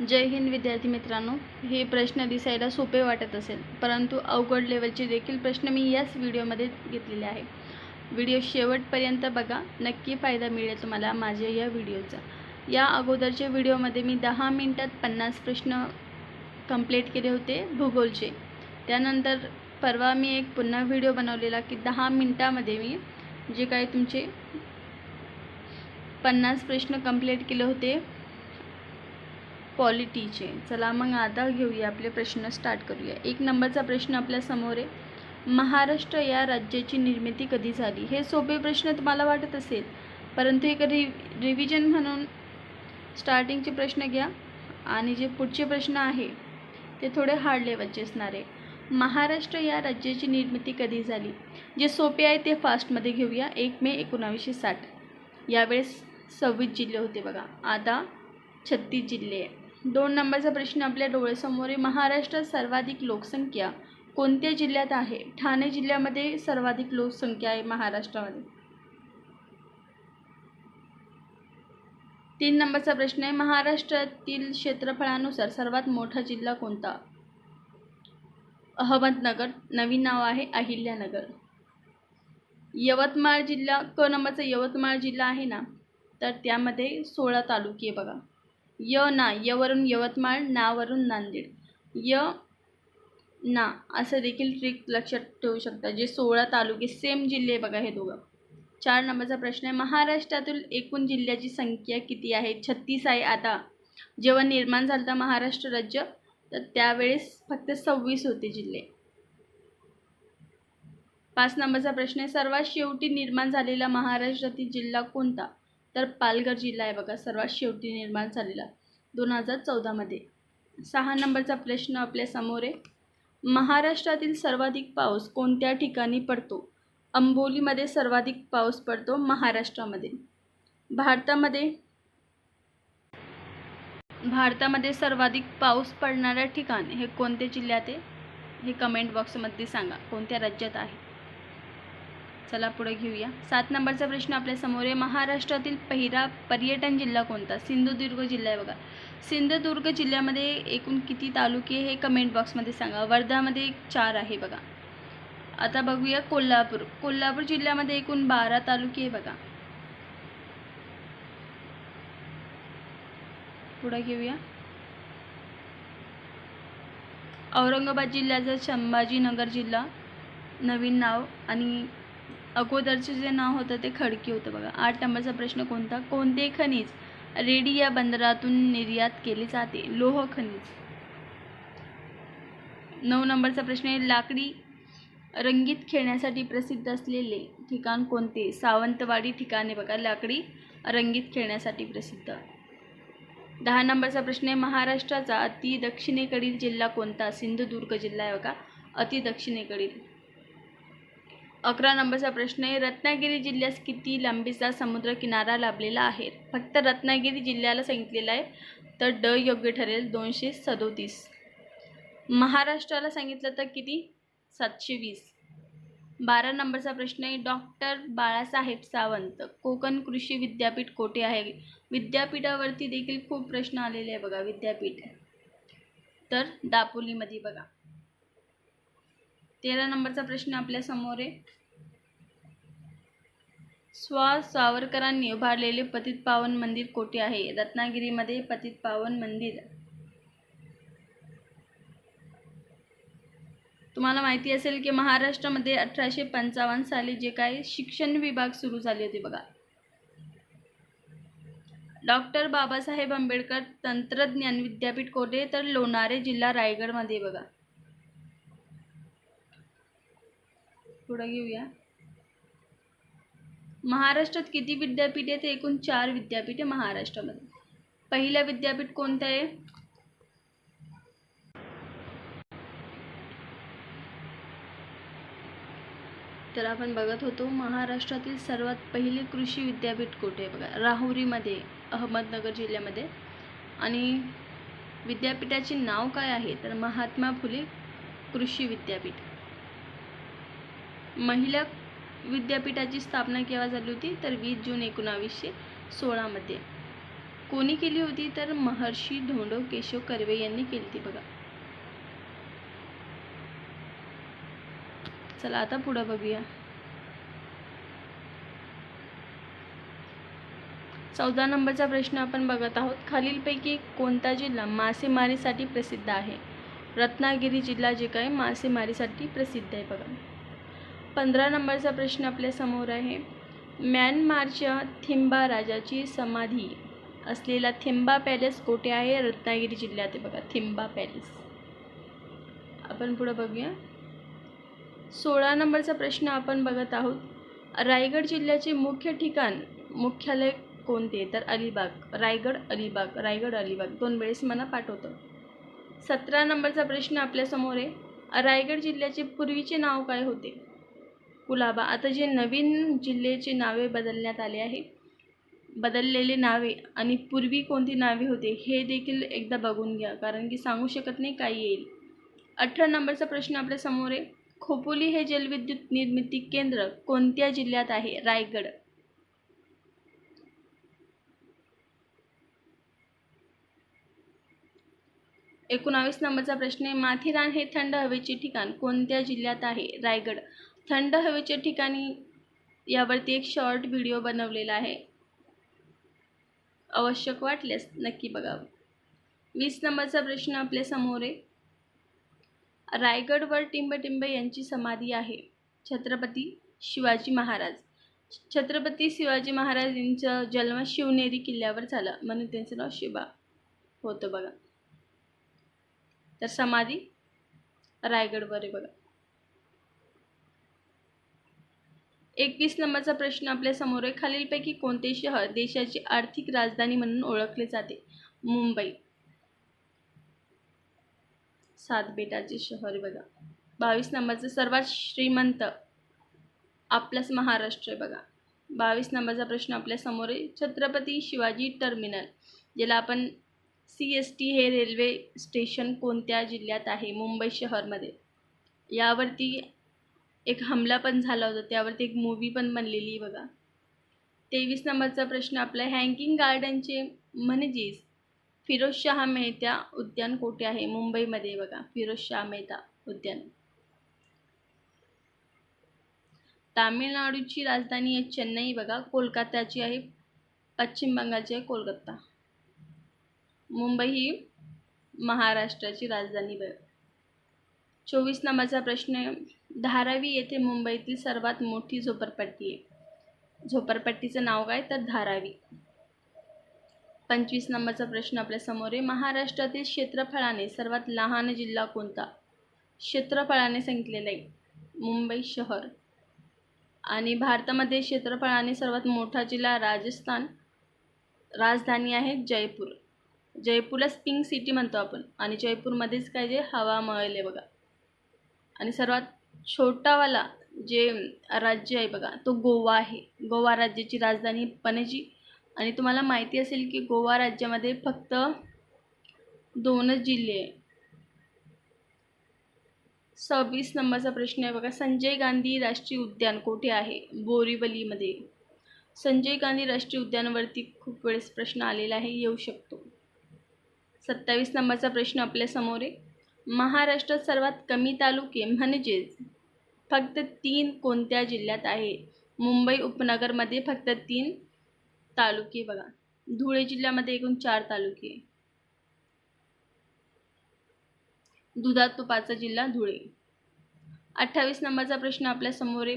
जय हिंद विद्यार्थी मित्रांनो हे प्रश्न दिसायला सोपे वाटत असेल परंतु अवघड लेवलचे देखील प्रश्न मी याच व्हिडिओमध्ये घेतलेले आहे. व्हिडिओ शेवटपर्यंत बघा नक्की फायदा मिळेल तुम्हाला माझ्या या व्हिडिओचा या अगोदरच्या व्हिडिओमध्ये मी दहा मिनटात पन्नास प्रश्न कंप्लीट केले होते भूगोलचे. त्यानंतर परवा मी एक पुन्हा व्हिडिओ बनवलेला की दहा मिनटामध्ये मी जे काही तुमचे पन्नास प्रश्न कंप्लीट केले होते क्वालिटीचे चला मग आता घेऊया आपले प्रश्न स्टार्ट करूया. एक नंबरचा प्रश्न आपल्यासमोर आहे. महाराष्ट्र या राज्याची निर्मिती कधी झाली? हे सोपे प्रश्न तुम्हाला वाटत असेल परंतु एक रि रिव्हिजन म्हणून स्टार्टिंगचे प्रश्न घ्या. आणि जे पुढचे प्रश्न आहे ते थोडे हार्ड लेवलचे असणार आहे. महाराष्ट्र या राज्याची निर्मिती कधी झाली? जे सोपे आहे ते फास्टमध्ये घेऊया. एक मे एकोणावीसशे साठ. यावेळेस सव्वीस जिल्हे होते बघा. आता छत्तीस जिल्हे आहे. दोन नंबरचा प्रश्न आपल्या डोळ्यासमोर आहे महाराष्ट्रात सर्वाधिक लोकसंख्या कोणत्या जिल्ह्यात आहे? ठाणे जिल्ह्यामध्ये सर्वाधिक लोकसंख्या आहे महाराष्ट्रामध्ये. तीन नंबरचा प्रश्न आहे महाराष्ट्रातील क्षेत्रफळानुसार सर्वात मोठा जिल्हा कोणता? अहमदनगर नवीन नाव आहे अहिल्यानगर. यवतमाळ जिल्हा क नंबरचा यवतमाळ जिल्हा आहे ना? तर त्यामध्ये सोळा तालुके बघा. य ना यवरून यवतमाळ नावरून नांदेड. य ना असं देखील ट्रिक लक्षात ठेवू शकता जे सोळा तालुके सेम जिल्हे बघा हे दोघं. चार नंबरचा प्रश्न आहे महाराष्ट्रातील एकूण जिल्ह्याची संख्या किती आहे? छत्तीस आहे आता. जेव्हा निर्माण झालं होतं महाराष्ट्र राज्य तर त्यावेळेस फक्त सव्वीस होते जिल्हे. पाच नंबरचा प्रश्न आहे सर्वात शेवटी निर्माण झालेला महाराष्ट्रातील जिल्हा कोणता? तर पालघर जिल्हा आहे बघा सर्वात शेवटी निर्माण झालेला. दोन हजार चौदामध्ये सहा नंबरचा प्रश्न आपल्यासमोर आहे. महाराष्ट्रातील सर्वाधिक पाऊस कोणत्या ठिकाणी पडतो? अंबोलीमध्ये सर्वाधिक पाऊस पडतो महाराष्ट्रामध्ये. भारतामध्ये? भारतामध्ये सर्वाधिक पाऊस पडणाऱ्या ठिकाण हे कोणत्या जिल्ह्यात आहे? हे कमेंट बॉक्समध्ये सांगा. कोणत्या राज्यात आहे? चला पुढे घेऊया. सात नंबरचा प्रश्न आपल्यासमोर आहे. महाराष्ट्रातील पहिला पर्यटन जिल्हा कोणता? सिंधुदुर्ग जिल्हा आहे बघा. सिंधुदुर्ग जिल्ह्यामध्ये एकूण किती तालुके हे कमेंट बॉक्समध्ये सांगा. वर्धामध्ये चार आहे बघा. आता बघूया कोल्हापूर. कोल्हापूर जिल्ह्यामध्ये एकूण बारा तालुके आहे बघा. पुढे घेऊया. औरंगाबाद जिल्ह्याचं संभाजीनगर जिल्हा. नवीन नाव आणि अगोदरचे जे नाव होतं ते खडकी होतं बघा. आठ नंबरचा प्रश्न कोणता? कोणते खनिज रेडी या बंदरातून निर्यात केले जाते. लोह खनिज. नऊ नंबरचा प्रश्न आहे लाकडी रंगीत खेळण्यासाठी प्रसिद्ध असलेले ठिकाण कोणते? सावंतवाडी ठिकाणे बघा लाकडी रंगीत खेळण्यासाठी प्रसिद्ध. दहा नंबरचा प्रश्न आहे महाराष्ट्राचा अति दक्षिणेकडील जिल्हा कोणता? सिंधुदुर्ग जिल्हा आहे बघा अति दक्षिणेकडील. अकरा नंबरचा प्रश्न आहे. रत्नागिरी जिल्ह्यास किती लांबीचा समुद्र किनारा लाभलेला आहे? फक्त रत्नागिरी जिल्ह्याला सांगितलेलं आहे तर ड योग्य ठरेल दोनशे सदोतीस. महाराष्ट्राला सांगितलं तर किती? सातशे वीस. बारा नंबरचा प्रश्न आहे डॉक्टर बाळासाहेब सावंत कोकण कृषी विद्यापीठ कोठे आहे? विद्यापीठावरती देखील खूप प्रश्न आलेले आहे बघा विद्यापीठ. तर दापोलीमध्ये बघा. तेरा नंबरचा प्रश्न आपल्यासमोर आहे. स्वा सावरकरांनी उभारलेले पतित पावन मंदिर कोठे आहे? रत्नागिरीमध्ये पतित पावन मंदिर. तुम्हाला माहिती असेल की महाराष्ट्रामध्ये अठराशे पंचावन्न साली जे काही शिक्षण विभाग सुरू झाले होते बघा. डॉक्टर बाबासाहेब आंबेडकर तंत्रज्ञान विद्यापीठ कोठे? तर लोणारे जिल्हा रायगडमध्ये बघा. पुढे घेऊया. महाराष्ट्रात किती विद्यापीठ आहेत? एकूण चार विद्यापीठ आहे महाराष्ट्रामध्ये. पहिलं विद्यापीठ कोणतं आहे? तर आपण बघत होतो महाराष्ट्रातील सर्वात पहिले कृषी विद्यापीठ कुठे आहे? बघा राहुरीमध्ये अहमदनगर जिल्ह्यामध्ये. आणि विद्यापीठाचे नाव काय आहे? तर महात्मा फुले कृषी विद्यापीठ. महिला विद्यापीठाची स्थापना केव्हा झाली होती? तर वीस जून एकोणावीसशे सोळामध्ये कोणी केली होती? तर महर्षी धोंडो केशव कर्वे यांनी केली ती बघा. चला आता पुढं बघूया. चौदा नंबरचा प्रश्न आपण बघत आहोत. खालीलपैकी कोणता जिल्हा मासेमारीसाठी प्रसिद्ध आहे? रत्नागिरी जिल्हा जे काय मासेमारीसाठी प्रसिद्ध आहे बघा. पंधरा नंबरचा प्रश्न आपल्यासमोर आहे. म्यानमारच्या थिंबा राजाची समाधी असलेला थिंबा पॅलेस कोठे आहे? रत्नागिरी जिल्ह्यात आहे बघा थिंबा पॅलेस. आपण पुढं बघूया. सोळा नंबरचा प्रश्न आपण बघत आहोत. रायगड जिल्ह्याचे मुख्य ठिकाण मुख्यालय कोणते? तर अलिबाग रायगड अलिबाग रायगड अलिबाग. दोन वेळेस मला पाठवतं. सतरा नंबरचा प्रश्न आपल्यासमोर आहे. रायगड जिल्ह्याचे पूर्वीचे नाव काय होते? कुलाबा. आता जे नवीन जिल्ह्याचे नावे बदलण्यात आले आहे बदललेले नावे आणि पूर्वी कोणती नावे होते हे देखील एकदा बघून घ्या कारण की सांगू शकत नाही काय येईल. अठरा नंबरचा प्रश्न आपल्यासमोर आहे. खोपोली हे जलविद्युत निर्मिती केंद्र कोणत्या जिल्ह्यात आहे? रायगड. एकोणावीस नंबरचा प्रश्न आहे. माथेरान हे थंड हवेचे ठिकाण कोणत्या जिल्ह्यात आहे? रायगड. थंड हवेच्या ठिकाणी यावरती एक शॉर्ट व्हिडिओ बनवलेला आहे. आवश्यक वाटल्यास नक्की बघावं. वीस नंबरचा प्रश्न आपल्यासमोर आहे. रायगडवर टिंबटिंब यांची समाधी आहे. छत्रपती शिवाजी महाराज. छत्रपती शिवाजी महाराज यांचा जन्म शिवनेरी किल्ल्यावर झाला. म्हणून त्यांचं नाव शिवा होतं बघा. तर समाधी रायगडवर आहे बघा. एकवीस नंबरचा प्रश्न आपल्यासमोर आहे खालीलपैकी कोणते शहर देशाची आर्थिक राजधानी म्हणून ओळखले जाते? मुंबई. सात बेटाचे शहर आहे बघा. बावीस नंबरचं सर्वात श्रीमंत आपलाच महाराष्ट्र आहे बघा. बावीस नंबरचा प्रश्न आपल्यासमोर आहे छत्रपती शिवाजी टर्मिनल ज्याला आपण सी एस टी हे रेल्वे स्टेशन कोणत्या जिल्ह्यात आहे? मुंबई शहरमध्ये. यावरती एक हमला पण झाला होता त्यावरती एक मूवी पण बनलेली बघा. तेवीस नंबरचा प्रश्न आपला हँगिंग गार्डनचे म्हणजेच फिरोजशाह मेहता उद्यान कोठे आहे? मुंबईमध्ये बघा फिरोजशाह मेहता उद्यान. तामिळनाडूची राजधानी आहे चेन्नई बघा कोलकात्याची आहे पश्चिम बंगालची आहे कोलकाता. मुंबई ही महाराष्ट्राची राजधानी बघा. चोवीस नंबरचा प्रश्न धारावी येथे मुंबईतील सर्वात मोठी झोपडपट्टी आहे. झोपडपट्टीचं नाव काय? तर धारावी. पंचवीस नंबरचा प्रश्न आपल्यासमोर आहे. महाराष्ट्रातील क्षेत्रफळाने सर्वात लहान जिल्हा कोणता? क्षेत्रफळाने सांगितलेलं आहे. मुंबई शहर. आणि भारतामध्ये क्षेत्रफळाने सर्वात मोठा जिल्हा राजस्थान. राजधानी आहे जयपूर. जयपूरलाच पिंक सिटी म्हणतो आपण. आणि जयपूरमध्येच काय जे? हवा महल आहे बघा. आणि सर्वात छोटावाला जे राज्य आहे बघा तो गोवा आहे. गोवा राज्याची राजधानी पणजी. आणि तुम्हाला माहिती असेल की गोवा राज्यामध्ये फक्त दोनच जिल्हे आहे सव्वीस नंबरचा प्रश्न आहे बघा संजय गांधी राष्ट्रीय उद्यान कोठे आहे? बोरीवलीमध्ये. संजय गांधी राष्ट्रीय उद्यानावरती खूप वेळेस प्रश्न आलेला आहे येऊ शकतो. सत्तावीस नंबरचा प्रश्न आपल्यासमोर आहे. महाराष्ट्रात सर्वात कमी तालुके म्हणजेच फक्त तीन कोणत्या जिल्ह्यात आहे? मुंबई उपनगरमध्ये फक्त तीन तालुके बघा. धुळे जिल्ह्यामध्ये एकूण चार तालुके. दुधात तुपाचा जिल्हा धुळे. अठ्ठावीस नंबरचा प्रश्न आपल्यासमोर आहे.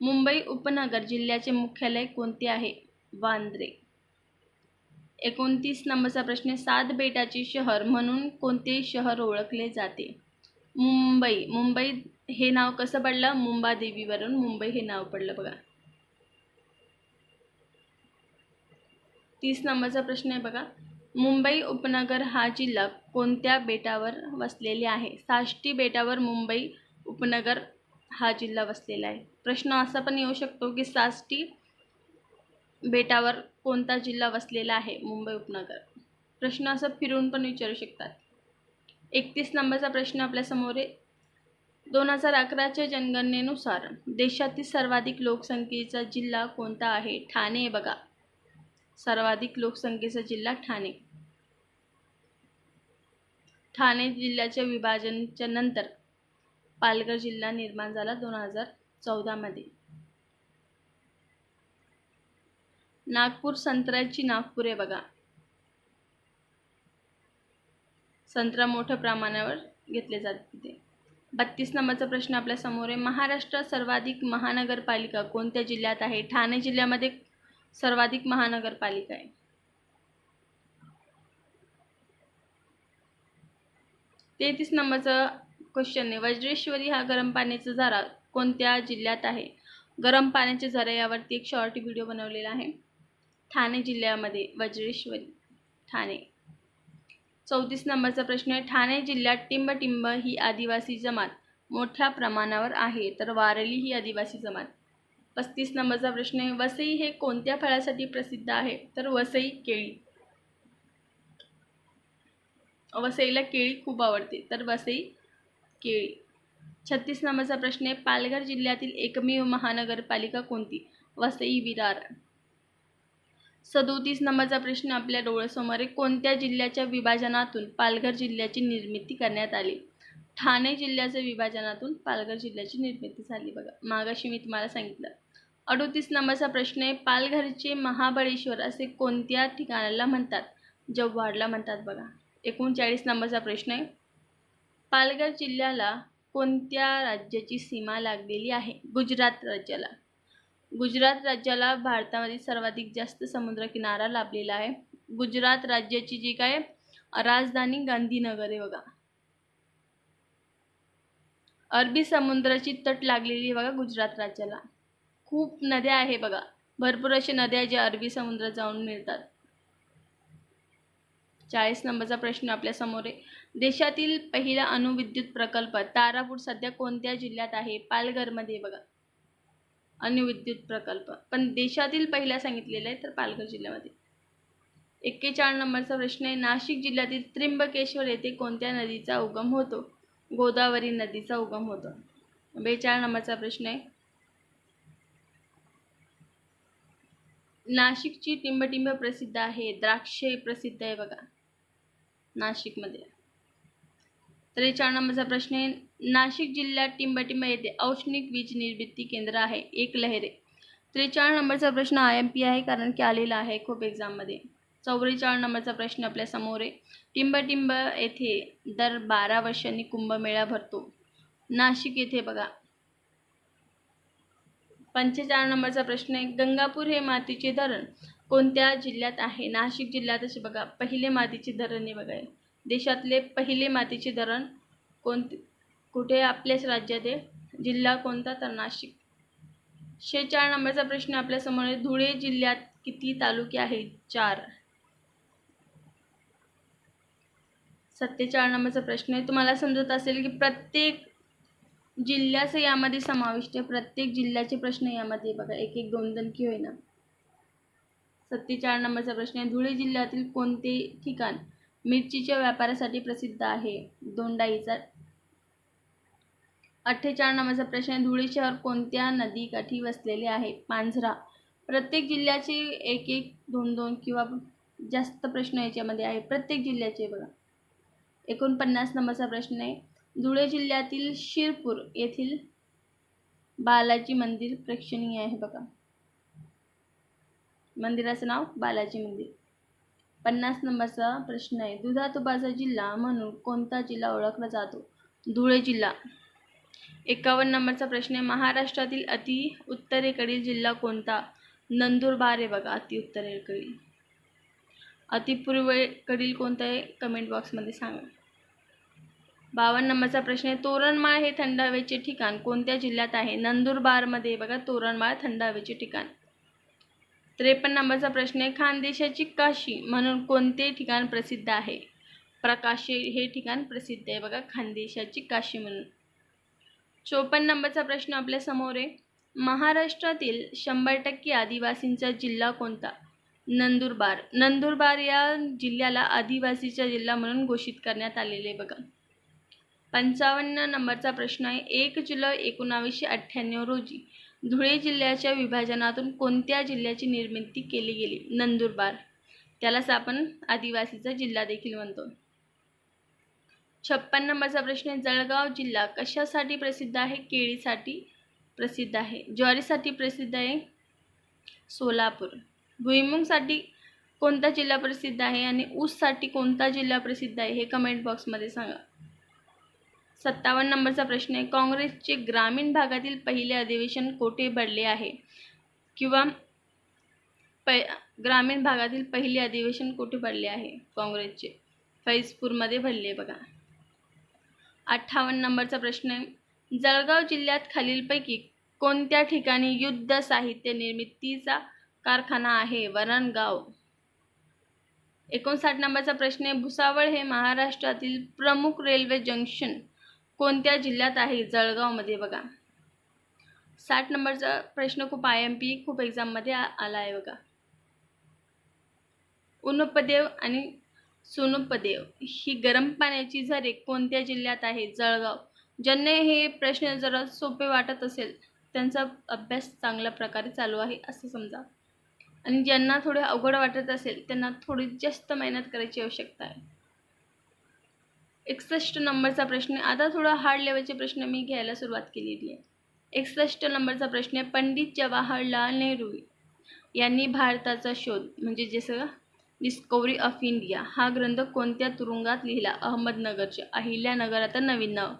मुंबई उपनगर जिल्ह्याचे मुख्यालय कोणते आहे? वांद्रे. एकोणतीस नंबरचा प्रश्न आहे. सात बेटाचे शहर म्हणून कोणते शहर ओळखले जाते? मुंबई. मुंबई हे नाव कसं पडलं? मुंबादेवीवरून मुंबई हे नाव पडलं बघा. तीस नंबरचा प्रश्न आहे बघा. मुंबई उपनगर हा जिल्हा कोणत्या बेटावर वसलेले आहे? साष्टी बेटावर मुंबई उपनगर हा जिल्हा वसलेला आहे. प्रश्न असा पण येऊ शकतो की साष्टी बेटावर कोणता जिल्हा वसलेला आहे? मुंबई उपनगर. प्रश्न असं फिरून पण विचारू शकतात. एकतीस नंबरचा प्रश्न आपल्यासमोर आहे. दोन हजार अकराच्या जनगणनेनुसार देशातील सर्वाधिक लोकसंख्येचा जिल्हा कोणता आहे? ठाणे बघा. सर्वाधिक लोकसंख्येचा जिल्हा ठाणे. ठाणे जिल्ह्याच्या विभाजनाच्या नंतर पालघर जिल्हा निर्माण झाला दोन हजार चौदामध्ये नागपूर संत्र्याची नागपूर आहे बघा. संत्रा मोठ्या प्रमाणावर घेतले जाते तिथे बत्तीस नंबरचा प्रश्न आपल्यासमोर आहे. महाराष्ट्रात सर्वाधिक महानगरपालिका कोणत्या जिल्ह्यात आहे? ठाणे जिल्ह्यामध्ये सर्वाधिक महानगरपालिका आहे. तेहतीस नंबरचं क्वेश्चन आहे. वज्रेश्वरी हा गरम पाण्याचा झरा कोणत्या जिल्ह्यात आहे? गरम पाण्याचे झरा यावरती एक शॉर्ट व्हिडिओ बनवलेला आहे. ठाणे जिल्ह्यामध्ये वज्रेश्वरी ठाणे. चौतीस नंबरचा प्रश्न आहे ठाणे जिल्ह्यात टिंबटिंब ही आदिवासी जमात मोठ्या प्रमाणावर आहे तर वारली ही आदिवासी जमात. पस्तीस नंबरचा प्रश्न आहे वसई हे कोणत्या फळासाठी प्रसिद्ध आहे? तर वसई केळी. वसईला केळी खूप आवडते तर वसई केळी. छत्तीस नंबरचा प्रश्न आहे पालघर जिल्ह्यातील एकमेव महानगरपालिका कोणती? वसई विरार. सदोतीस नंबरचा प्रश्न आपल्या डोळ्यासमोर आहे. कोणत्या जिल्ह्याच्या विभाजनातून पालघर जिल्ह्याची निर्मिती करण्यात आली? ठाणे जिल्ह्याच्या विभाजनातून पालघर जिल्ह्याची निर्मिती झाली. बघा मागाशी मी तुम्हाला सांगितलं. अडोतीस नंबरचा प्रश्न आहे. पालघरचे महाबळेश्वर असे कोणत्या ठिकाणाला म्हणतात? जव्हारला म्हणतात बघा. एकोणचाळीस नंबरचा प्रश्न आहे. पालघर जिल्ह्याला कोणत्या राज्याची सीमा लागलेली आहे? गुजरात राज्याला. गुजरात राज्याला भारतामध्ये सर्वाधिक जास्त समुद्रकिनारा लाभलेला आहे. गुजरात राज्याची जी काय राजधानी गांधीनगर आहे बघा. अरबी समुद्राची तट लागलेली आहे बघा गुजरात राज्याला. खूप नद्या आहे बघा. भरपूर अशा नद्या ज्या अरबी समुद्रात जाऊन मिळतात. चाळीस नंबरचा प्रश्न आपल्यासमोर आहे. देशातील पहिला अणुविद्युत प्रकल्प तारापूर सध्या कोणत्या जिल्ह्यात आहे? पालघरमध्ये बघा. अणुविद्युत प्रकल्प. पण देशातील पहिला सांगितलेला आहे तर पालघर जिल्ह्यामध्ये. एक्केचाळीस नंबरचा प्रश्न आहे. नाशिक जिल्ह्यातील त्र्यंबकेश्वर येथे कोणत्या नदीचा उगम होतो? गोदावरी नदीचा उगम होतो. बेचाळ नंबरचा प्रश्न आहे. नाशिकची टिंबटिंब प्रसिद्ध आहे. द्राक्षे प्रसिद्ध आहे बघा. नाशिकमध्ये. त्रेचाळ नंबरचा प्रश्न आहे. नाशिक जिल्ह्यात टिंबटिंब येथे औष्णिक वीज निर्मिती केंद्र आहे. एक लहरे. त्रेचाळीस नंबरचा प्रश्न आय एम पी आहे कारण की आलेला आहे खूप एक्झाममध्ये चौवेचाळीस नंबरचा प्रश्न आपल्यासमोर आहे. टिंबटिंब येथे दर बारा वर्षांनी कुंभमेळा भरतो. नाशिक येथे बघा. पंचेचाळीस नंबरचा प्रश्न आहे. गंगापूर हे मातीचे धरण कोणत्या जिल्ह्यात आहे? नाशिक जिल्ह्यात असे बघा. पहिले मातीचे धरण हे बघा. देशातले पहिले मातीचे धरण कोणते? कुठे आपल्याच राज्यात आहे? जिल्हा कोणता? तर नाशिक. शेहेचाळीस नंबरचा प्रश्न आपल्यासमोर आहे. धुळे जिल्ह्यात किती तालुके आहेत? चार. सत्तेचाळ नंबरचा प्रश्न आहे. तुम्हाला समजत असेल की प्रत्येक जिल्ह्याचं यामध्ये समाविष्ट आहे. प्रत्येक जिल्ह्याचे प्रश्न यामध्ये बघा. एक एक दोन दोन की होईना. सत्तेचाळ नंबरचा प्रश्न आहे. धुळे जिल्ह्यातील कोणते ठिकाण मिरचीच्या व्यापारासाठी प्रसिद्ध आहे? दोंडाईचा अठ्ठेचाळीस नंबरचा प्रश्न आहे. धुळे शहर कोणत्या नदीकाठी वसलेले आहे? पांझरा. प्रत्येक जिल्ह्याचे एक एक दोन दोन किंवा जास्त प्रश्न याच्यामध्ये आहे. प्रत्येक जिल्ह्याचे बघा. एकोणपन्नास नंबरचा प्रश्न आहे. धुळे जिल्ह्यातील शिरपूर येथील बालाजी मंदिर प्रेक्षणीय आहे बघा. मंदिराचं नाव बालाजी मंदिर. पन्नास नंबरचा प्रश्न आहे. दुधातुपाचा जिल्हा म्हणून कोणता जिल्हा ओळखला जातो? धुळे जिल्हा. एकावन्न नंबरचा प्रश्न आहे. महाराष्ट्रातील अति उत्तरेकडील जिल्हा कोणता? नंदुरबार आहे बघा अति उत्तरेकडील. अतिपूर्वेकडील कोणता आहे? कमेंट बॉक्समध्ये सांगा. बावन्न नंबरचा प्रश्न आहे. तोरणमाळ हे थंड हवेचे ठिकाण कोणत्या जिल्ह्यात आहे? नंदुरबारमध्ये बघा तोरणमाळ थंड हवेचे ठिकाण. त्रेपन्न नंबरचा प्रश्न आहे. खानदेशाची काशी म्हणून कोणते ठिकाण प्रसिद्ध आहे? प्रकाशे हे ठिकाण प्रसिद्ध आहे बघा खानदेशाची काशी म्हणून. चोपन्न नंबरचा प्रश्न आपल्यासमोर आहे. महाराष्ट्रातील शंभर टक्के आदिवासींचा जिल्हा कोणता? नंदुरबार. नंदुरबार या जिल्ह्याला आदिवासीचा जिल्हा म्हणून घोषित करण्यात आलेले बघा. पंचावन्न नंबरचा प्रश्न आहे. एक जुलै एकोणावीसशे अठ्ठ्याण्णव रोजी धुळे जिल्ह्याच्या विभाजनातून कोणत्या जिल्ह्याची निर्मिती केली गेली? नंदुरबार. त्यालाच आपण आदिवासीचा जिल्हा देखील म्हणतो. छप्पन नंबरचा प्रश्न आहे. जळगाव जिल्हा कशासाठी प्रसिद्ध आहे? केळीसाठी प्रसिद्ध आहे. ज्वारीसाठी प्रसिद्ध आहे. सोलापूर. भुईमुंगसाठी कोणता जिल्हा प्रसिद्ध आहे आणि ऊससाठी कोणता जिल्हा प्रसिद्ध आहे हे कमेंट बॉक्समध्ये सांगा. सत्तावन्न नंबरचा प्रश्न आहे. काँग्रेसचे ग्रामीण भागातील पहिले अधिवेशन कोठे भरले आहे? किंवा पै ग्रामीण भागातील पहिले अधिवेशन कुठे भरले आहे? काँग्रेसचे. फैजपूरमध्ये भरले बघा. अठ्ठावन्न नंबरचा प्रश्न आहे. जळगाव जिल्ह्यात खालीलपैकी कोणत्या ठिकाणी युद्ध साहित्य निर्मितीचा कारखाना आहे? वरणगाव. एकोणसाठ नंबरचा प्रश्न आहे. भुसावळ हे महाराष्ट्रातील प्रमुख रेल्वे जंक्शन कोणत्या जिल्ह्यात आहे? जळगावमध्ये बघा. साठ नंबरचा प्रश्न खूप आय एम पी खूप एक्झाममध्ये आला आहे बघा. उनपदेव आणि सोनुपदेव. ही गरम पाण्याची झरे कोणत्या जिल्ह्यात आहे? जळगाव. ज्यांना हे प्रश्न जरा सोपे वाटत असेल त्यांचा अभ्यास चांगल्या प्रकारे चालू आहे असं समजा. आणि ज्यांना थोडे अवघड वाटत असेल त्यांना थोडी जास्त मेहनत करायची आवश्यकता आहे. एकसष्ट नंबरचा प्रश्न. आता थोडा हार्ड लेवलचे प्रश्न मी घ्यायला सुरुवात केलेली आहे. एकसष्ट नंबरचा प्रश्न आहे पंडित जवाहरलाल नेहरू यांनी भारताचा शोध म्हणजे जसं डिस्कवरी ऑफ इंडिया हा ग्रंथ कोणत्या तुरुंगात लिहिला? अहमदनगरच्या अहिल्यानगर आता नवीन नाव.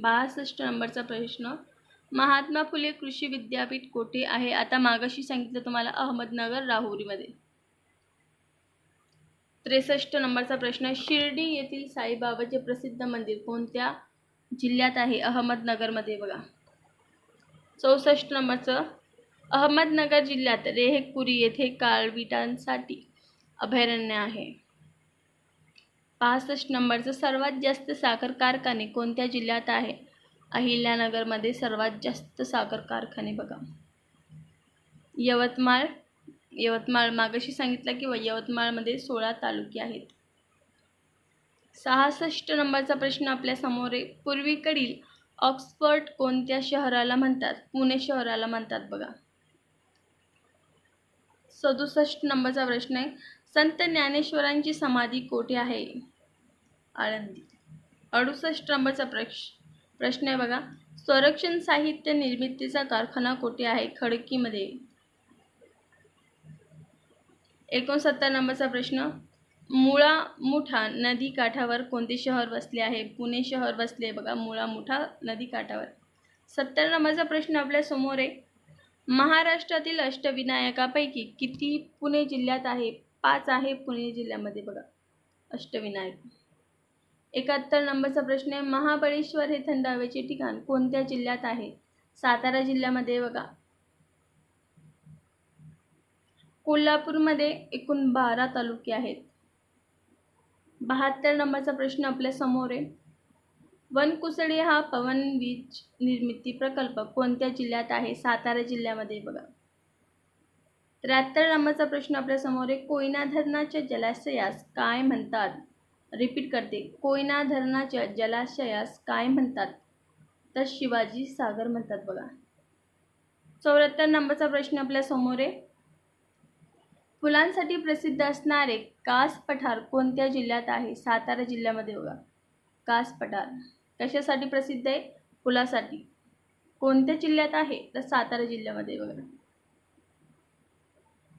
बासष्ट नंबरचा प्रश्न. महात्मा फुले कृषी विद्यापीठ कोठे आहे? आता मागाशी सांगितलं तुम्हाला अहमदनगर राहुरीमध्ये. त्रेसष्ट नंबरचा प्रश्न. शिर्डी येथील साईबाबाचे प्रसिद्ध मंदिर कोणत्या जिल्ह्यात आहे? अहमदनगरमध्ये बघा. चौसष्ट नंबरचं अहमदनगर जिल्ह्यात रेहेकुरी येथे काळविटांसाठी अभयारण्य आहे. पासष्ट नंबरचं सर्वात जास्त साखर कारखाने कोणत्या जिल्ह्यात आहे? अहिल्यानगरमध्ये सर्वात जास्त साखर कारखाने बघा. यवतमाळ यवतमाळ मागाशी सांगितलं की यवतमाळमध्ये सोळा तालुके आहेत. सहासष्ट नंबरचा प्रश्न आपल्यासमोर आहे. पूर्वीकडील ऑक्सफर्ड कोणत्या शहराला म्हणतात? पुणे शहराला म्हणतात बघा. सदुसष्ट नंबरचा प्रश्न आहे. संत ज्ञानेश्वरांची समाधी कोठे आहे? आळंदी. अडुसष्ट नंबरचा प्रश प्रश्न आहे बघा. संरक्षण साहित्य निर्मितीचा कारखाना कोठे आहे? खडकीमध्ये. एकोणसत्तर नंबरचा प्रश्न. मुळा मुठा नदी काठावर कोणते शहर वसले आहे? पुणे शहर वसले बघा. मुळा मुठा नदी काठावर. सत्तर नंबरचा प्रश्न आपल्यासमोर आहे. महाराष्ट्रातील अष्टविनायकापैकी किती पुणे जिल्ह्यात आहे? पाच आहे पुणे जिल्ह्यामध्ये बघा. अष्टविनायक. एकाहत्तर नंबरचा प्रश्न आहे. महाबळेश्वर हे थंड हवेचे ठिकाण कोणत्या जिल्ह्यात आहे? सातारा जिल्ह्यामध्ये बघा. कोल्हापूरमध्ये एकूण बारा तालुके आहेत. बहात्तर नंबरचा प्रश्न आपल्यासमोर आहे. वनकुसळी हा पवन वीज निर्मिती प्रकल्प कोणत्या जिल्ह्यात आहे? सातारा जिल्ह्यामध्ये बघा. त्र्याहत्तर नंबरचा प्रश्न आपल्यासमोर आहे. कोयना धरणाच्या जलाशयास काय म्हणतात? रिपीट करते. कोयना धरणाच्या जलाशयास काय म्हणतात? तर शिवाजी सागर म्हणतात बघा. चौऱ्याहत्तर नंबरचा प्रश्न आपल्यासमोर आहे. फुलांसाठी प्रसिद्ध असणारे कास पठार कोणत्या जिल्ह्यात आहे? सातारा जिल्ह्यामध्ये बघा. कास पठार कशासाठी प्रसिद्ध आहे? फुलासाठी. कोणत्या जिल्ह्यात आहे? तर सातारा जिल्ह्यामध्ये वगैरे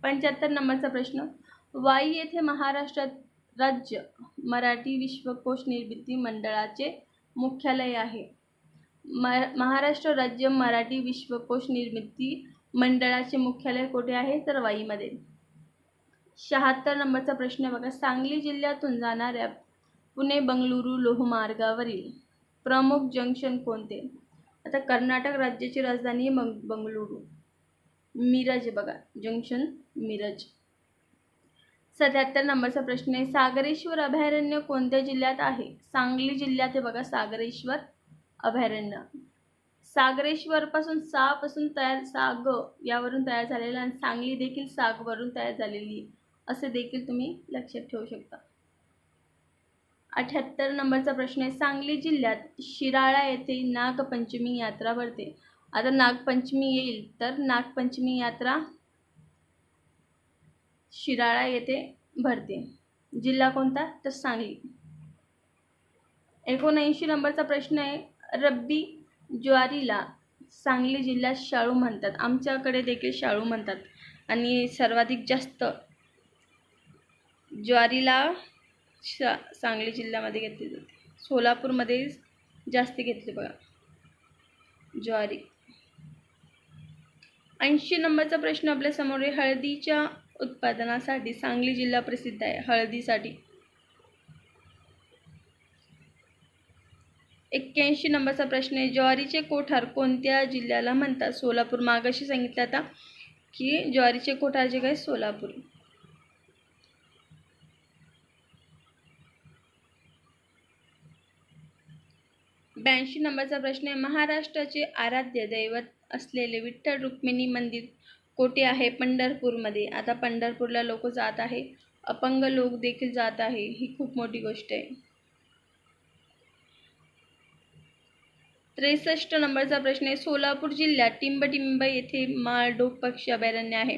पंच्याहत्तर नंबरचा प्रश्न. वाई येथे महाराष्ट्रात राज्य मराठी विश्वकोश निर्मिती मंडळाचे मुख्यालय आहे. म महाराष्ट्र राज्य मराठी विश्वकोश निर्मिती मंडळाचे मुख्यालय कुठे आहे? तर वाईमध्ये. शहात्तर नंबरचा प्रश्न बघा. सांगली जिल्ह्यातून जाणाऱ्या पुणे बंगळुरू लोहमार्गावरील प्रमुख जंक्शन कोणते? आता कर्नाटक राज्याची राजधानी आहे बंग बंगळुरू. मिरज बघा. जंक्शन मिरज. सत्याहत्तर नंबरचा प्रश्न आहे. सागरेश्वर अभयारण्य कोणत्या जिल्ह्यात आहे? सांगली जिल्ह्यात आहे बघा. सागरेश्वर अभयारण्य. सागरेश्वरपासून सापासून तयार साग यावरून तयार झालेलं आणि सांगली देखील सागवरून तयार झालेली असे देखील तुम्ही लक्षात ठेवू शकता. अठ्याहत्तर नंबरचा प्रश्न आहे. सांगली जिल्ह्यात शिराळा येथे नागपंचमी यात्रा भरते. आता नागपंचमी येईल तर नागपंचमी यात्रा शिराळा येथे भरते. जिल्हा कोणता? तर सांगली. एकोणऐंशी नंबरचा प्रश्न आहे. रब्बी ज्वारीला सांगली जिल्ह्यात शाळू म्हणतात. आमच्याकडे देखील शाळू म्हणतात. आणि सर्वाधिक जास्त ज्वारीला शा सांगली जिल्ह्यामध्ये घेतली जाते. सोलापूरमध्ये जास्त घेतली बघा. ज्वारी. ऐंशी नंबरचा प्रश्न आपल्यासमोर आहे हळदीच्या उत्पादनासाठी सांगली जिल्हा प्रसिद्ध आहे. हळदीसाठी. एक्क्याऐंशी नंबरचा प्रश्न आहे ज्वारीचे कोठार कोणत्या जिल्ह्याला म्हणतात? सोलापूर. मागाशी सांगितलं आता की ज्वारीचे कोठार जे काय? सोलापूर. ब्याऐंशी नंबरचा प्रश्न आहे. महाराष्ट्राचे आराध्य दैवत असलेले विठ्ठल रुक्मिणी मंदिर कोठे आहे? पंढरपूरमध्ये. आता पंढरपूरला लोक जात आहे. अपंग लोक देखील जात आहे. ही खूप मोठी गोष्ट आहे. त्रेसष्ट नंबरचा प्रश्न आहे. सोलापूर जिल्ह्यात टिंबटिंब येथे माळढोक पक्षी अभयारण्य आहे.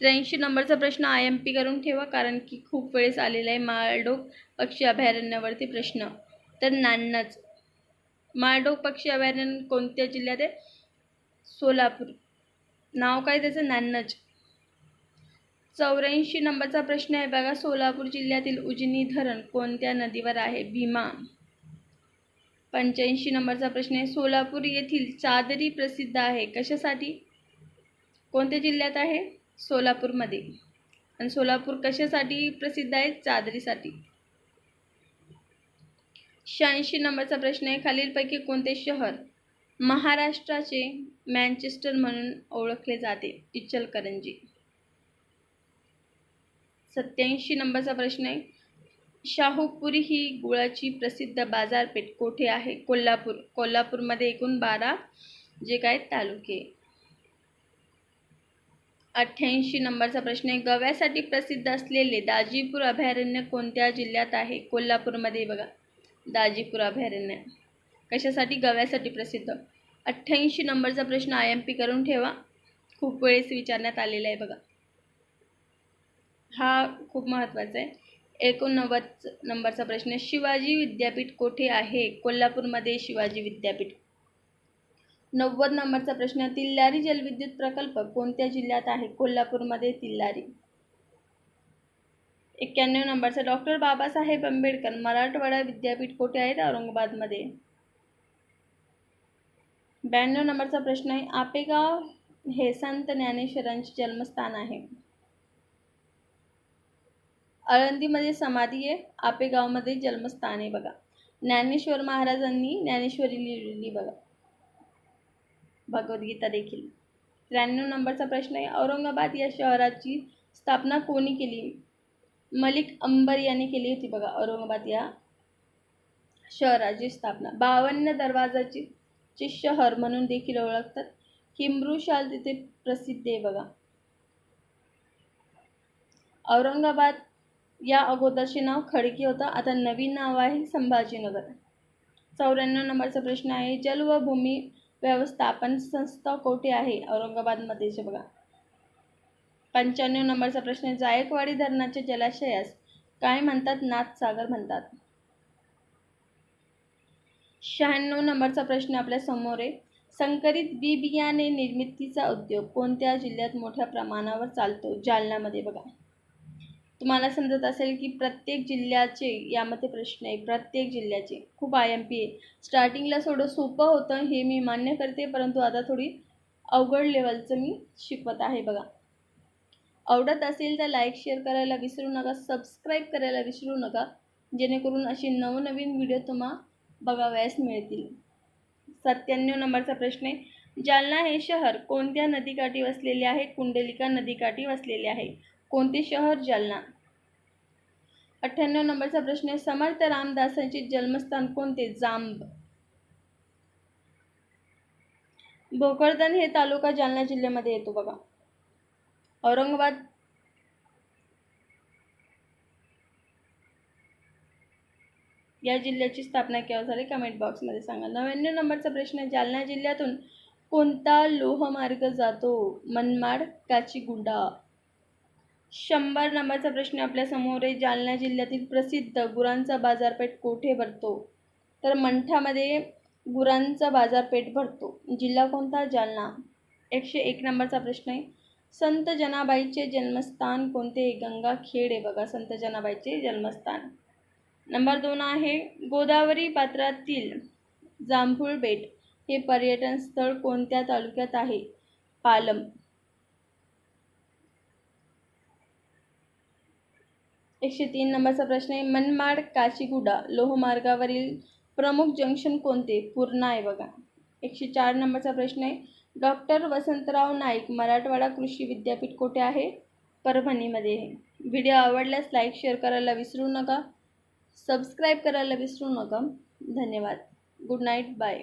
त्र्याऐंशी नंबरचा प्रश्न आय एम पी करून ठेवा कारण की खूप वेळेस आलेला आहे माळढोक पक्षी अभयारण्यावरती प्रश्न. तर नान्नच. माळढोक पक्षी अभयारण्य कोणत्या जिल्ह्यात आहे? सोलापूर. नाव काय त्याचं? नान्नज. चौऱ्याऐंशी नंबरचा प्रश्न आहे बघा. सोलापूर जिल्ह्यातील उजनी धरण कोणत्या नदीवर आहे? भीमा. पंच्याऐंशी नंबरचा प्रश्न आहे. सोलापूर येथील चादरी प्रसिद्ध आहे. कशासाठी? कोणत्या जिल्ह्यात आहे? सोलापूरमध्ये. आणि सोलापूर कशासाठी प्रसिद्ध आहे? चादरीसाठी. शहाऐंशी नंबरचा प्रश्न आहे. खालीलपैकी कोणते शहर महाराष्ट्राचे मॅनचेस्टर म्हणून ओळखले जाते? इचलकरंजी. सत्याऐंशी नंबरचा प्रश्न आहे. शाहूपुरी ही गुळाची प्रसिद्ध बाजारपेठ कोठे आहे? कोल्हापूर. कोल्हापूरमध्ये एकूण बारा जे काय तालुके. अठ्ठ्याऐंशी नंबरचा प्रश्न आहे. गव्यासाठी प्रसिद्ध असलेले दाजीपूर अभयारण्य कोणत्या जिल्ह्यात आहे? कोल्हापूरमध्ये बघा. दाजीपूर अभयारण्य. कशासाठी? गव्यासाठी प्रसिद्ध. अठ्ठ्याऐंशी नंबरचा प्रश्न आय एम पी करून ठेवा. खूप वेळेस विचारण्यात आलेला आहे बघा. हा खूप महत्त्वाचा आहे. एकोणनव्वद नंबरचा प्रश्न शिवाजी विद्यापीठ कोठे आहे? कोल्हापूरमध्ये शिवाजी विद्यापीठ. नव्वद नंबरचा प्रश्न तिल्लारी जलविद्युत प्रकल्प कोणत्या जिल्ह्यात आहे? कोल्हापूरमध्ये तिल्लारी एक्क्याण्णव नंबरचा डॉक्टर बाबासाहेब आंबेडकर मराठवाडा विद्यापीठ कोठे आहेत औरंगाबादमध्ये. ब्याण्णव नंबरचा प्रश्न आहे आपेगाव हे संत ज्ञानेश्वरांचे जन्मस्थान आहे. आळंदीमध्ये समाधी आहे आपेगावमध्ये जन्मस्थान आहे बघा. ज्ञानेश्वर महाराजांनी ज्ञानेश्वरी लिहिलेली बघा. भगवद्गीता देखील. त्र्याण्णव नंबरचा प्रश्न आहे औरंगाबाद या शहराची स्थापना कोणी केली? मलिक अंबर यांनी केली होती बघा औरंगाबाद या शहराची स्थापना. बावन्न दरवाजाची चे शहर म्हणून देखील ओळखतात. हिमरू शाल तिथे प्रसिद्ध आहे बघा. औरंगाबाद या अगोदरचे नाव खडकी होतं. आता नवीन नाव आहे संभाजीनगर. चौऱ्याण्णव नंबरचा प्रश्न आहे जल व भूमी व्यवस्थापन संस्था कोठे आहे? औरंगाबादमध्येचे बघा. पंच्याण्णव नंबरचा प्रश्न जायकवाडी धरणाच्या जलाशयास काय म्हणतात? नाथ सागर म्हणतात. शहाण्णव नंबरचा प्रश्न आपल्यासमोर आहे. संकरित बी बियाणे निर्मितीचा उद्योग कोणत्या जिल्ह्यात मोठ्या प्रमाणावर चालतो? जालन्यामध्ये बघा. तुम्हाला समजत असेल की प्रत्येक जिल्ह्याचे यामध्ये प्रश्न आहे. प्रत्येक जिल्ह्याचे. खूप आय एम पी आहे. स्टार्टिंगला थोडं सोपं होतं हे मी मान्य करते परंतु आता थोडी अवघड लेवलचं मी शिकवत आहे बघा. आवडत असेल तर लाईक शेअर करायला विसरू नका सबस्क्राईब करायला विसरू नका. जेणेकरून असे नवनवीन व्हिडिओ तुम्हा बघावयास मिळतील. सत्त्याण्णव नंबरचा प्रश्न आहे. जालना हे शहर कोणत्या नदीकाठी वसलेले आहे? कुंडलिका नदीकाठी वसलेले आहे. कोणते शहर? जालना. अठ्ठ्याण्णव नंबरचा प्रश्न आहे. समर्थ रामदासांचे जन्मस्थान कोणते? जांब. भोकरदन हे तालुका जालना जिल्ह्यामध्ये येतो बघा. औरंगाबाद. या जिल्ह्याची स्थापना केव्हा झाली? कमेंट बॉक्समध्ये सांगा. नव्याण्णव नंबरचा प्रश्न आहे. जालना जिल्ह्यातून कोणता लोहमार्ग जातो? मनमाड काचीगुंडा. शंभर नंबरचा प्रश्न आपल्यासमोर आहे. जालना जिल्ह्यातील प्रसिद्ध गुरांचा बाजारपेठ कोठे भरतो? तर मंठामध्ये गुरांचा बाजारपेठ भरतो. जिल्हा कोणता? जालना. एकशे एक नंबरचा प्रश्न आहे. संत जनाबाईचे जन्मस्थान कोणते? गंगाखेड आहे बघा संत जनाबाईचे जन्मस्थान. नंबर दोन आहे गोदावरी पात्रातील जांभूळ बेट. हे पर्यटन स्थळ कोणत्या तालुक्यात आहे? पालम. एकशे तीन नंबरचा प्रश्न आहे मनमाड काचीगुडा लोहमार्गावरील प्रमुख जंक्शन कोणते? पूर्णा आहे बघा. एकशे चार नंबरचा प्रश्न आहे डॉक्टर वसंतराव नाईक मराठवाडा कृषी विद्यापीठ कुठे आहे? परभणीमध्ये आहे. व्हिडिओ आवडल्यास लाईक शेअर करायला विसरू नका. सबस्क्राईब करायला विसरू नका. धन्यवाद. Good night. बाय.